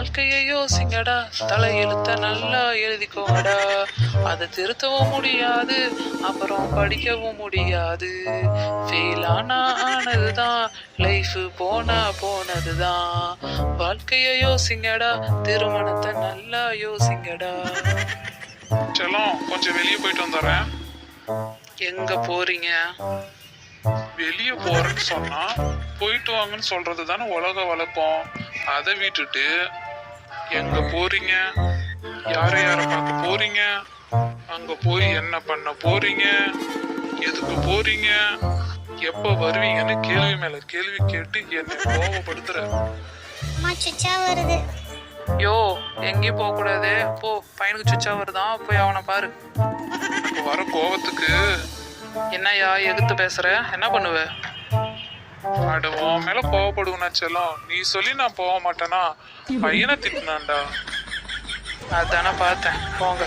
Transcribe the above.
வாழ்க்கையை யோசிங்கடா தலையெழுத்த நல்லா எழுதிக்கோங்கடா. அதை திருத்தவும் முடியாது அப்புறம் படிக்கவும் முடியாது. ஃபெயில் ஆனா ஆனதுதான் லைஃப் போனா போனதுதான். வாழ்க்கையை யோசிங்கடா திருமணத்தை நல்லா யோசிங்கடா. செல்லம் கொஞ்சம் வெளியே போயிட்டு வந்துடுறேன். எங்க போறீங்க? வெளியே போறேன்னு சொன்னா போயிட்டு வாங்கன்னு சொல்றது தானே உலக வழக்கம். அதை விட்டுட்டு எங்க போறீங்க? யார யார பார்க்க போறீங்க? அங்க போய் என்ன பண்ண போறீங்க? எதுக்கு போறீங்க? எப்ப வருவீங்கன்னு கேள்வி மேல கேள்வி கேட்டு என்னை கோவப்படுத்துற. அம்மா சுச்சா வருது. யோ எங்கேயும் போக கூடாது. போ பையனுக்கு சுச்சா வருதான் போய் அவனை பாரு. இப்ப வர கோவத்துக்கு என்னய்யா எதிர்த்து பேசுற? என்ன பண்ணுவ? அட உன் மேல கோவப்படுவேனா செல்லம். நீ சொல்லி நான் போக மாட்டேனா? பையனை திட்டினான்டா. அதானே பார்த்தேன். போங்க.